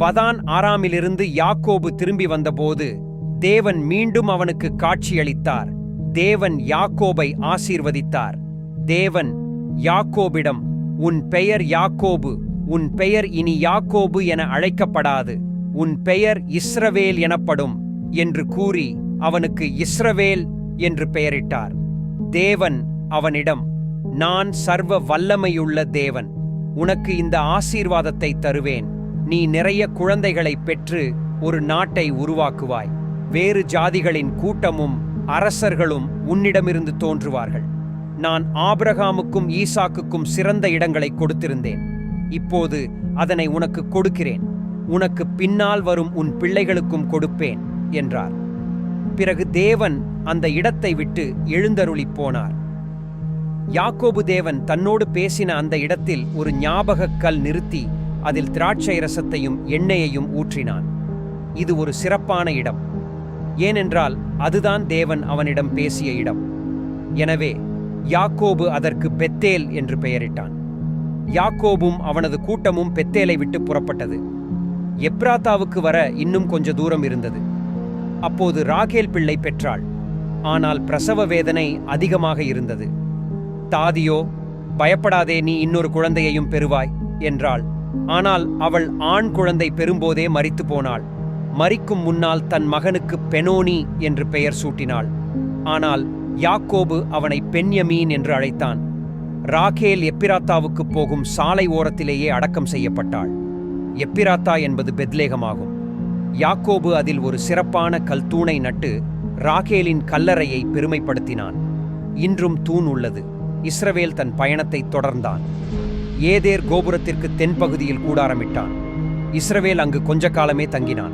பதான் ஆறாமிலிருந்து யாக்கோபு திரும்பி வந்தபோது தேவன் மீண்டும் அவனுக்கு காட்சியளித்தார். தேவன் யாக்கோபை ஆசீர்வதித்தார். தேவன் யாக்கோபிடம் உன் பெயர் யாக்கோபு உன் பெயர் இனி யாக்கோபு என அழைக்கப்படாது உன் பெயர் இஸ்ரவேல் எனப்படும் என்று கூறி அவனுக்கு இஸ்ரவேல் என்று பெயரிட்டார். தேவன் அவனிடம் நான் சர்வ வல்லமையுள்ள தேவன் உனக்கு இந்த ஆசீர்வாதத்தை தருவேன். நீ நிறைய குழந்தைகளை பெற்று ஒரு நாட்டை உருவாக்குவாய். வேறு ஜாதிகளின் கூட்டமும் அரசர்களும் உன்னிடமிருந்து தோன்றுவார்கள். நான் ஆபிரகாமுக்கும் ஈசாக்குக்கும் சிறந்த இடங்களை கொடுத்திருந்தேன். இப்போது அதனை உனக்கு கொடுக்கிறேன். உனக்கு பின்னால் வரும் உன் பிள்ளைகளுக்கும் கொடுப்பேன் என்றார். பிறகு தேவன் அந்த இடத்தை விட்டு எழுந்தருளிப் போனார். யாக்கோபு தேவன் தன்னோடு பேசின அந்த இடத்தில் ஒரு ஞாபகக் கல் நிறுத்தி அதில் திராட்சை ரசத்தையும் எண்ணெயையும் ஊற்றினான். இது ஒரு சிறப்பான இடம். ஏனென்றால் அதுதான் தேவன் அவனிடம் பேசிய இடம். எனவே யாக்கோபு அதற்கு பெத்தேல் என்று பெயரிட்டான். யாக்கோபும் அவனது கூட்டமும் பெத்தேலை விட்டு புறப்பட்டது. எப்ராத்தாவுக்கு வர இன்னும் கொஞ்ச தூரம் இருந்தது. அப்போது ராகேல் பிள்ளை பெற்றாள். ஆனால் பிரசவ வேதனை அதிகமாக இருந்தது. தாதியோ பயப்படாதே நீ இன்னொரு குழந்தையையும் பெறுவாய் என்றாள். ஆனால் அவள் ஆண் குழந்தை பெறும்போதே மறித்து போனாள். மரிக்கும் முன்னால் தன் மகனுக்கு பெனோனி என்று பெயர் சூட்டினாள். ஆனால் யாக்கோபு அவனை பென்யமீன் என்று அழைத்தான். ராகேல் எப்பிராத்தாவுக்கு போகும் சாலை ஓரத்திலேயே அடக்கம் செய்யப்பட்டாள். எப்பிராத்தா என்பது பெத்லேகமாகும். யாக்கோபு அதில் ஒரு சிறப்பான கல்தூணை நட்டு ராகேலின் கல்லறையை பெருமைப்படுத்தினான். இன்றும் தூண் உள்ளது. இஸ்ரவேல் தன் பயணத்தை தொடர்ந்தான். ஏதேர் கோபுரத்திற்கு தென்பகுதியில் கூடாரமிட்டான். இஸ்ரவேல் அங்கு கொஞ்ச காலமே தங்கினான்.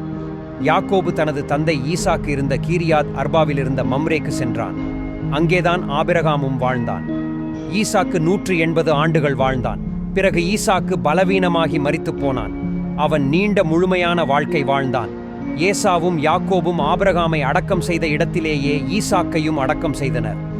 யாக்கோபு தனது தந்தை ஈசாக்கு இருந்த கீரியாத் அர்பாவில் இருந்த மம்ரேக்கு சென்றான். அங்கேதான் ஆபிரகாமும் வாழ்ந்தான். ஈசாக்கு நூற்று எண்பது ஆண்டுகள் வாழ்ந்தான். பிறகு ஈசாக்கு பலவீனமாகி மறித்துப் போனான். அவன் நீண்ட முழுமையான வாழ்க்கை வாழ்ந்தான். ஏசாவும் யாக்கோபும் ஆபிரகாமை அடக்கம் செய்த இடத்திலேயே ஈசாக்கையும் அடக்கம் செய்தனர்.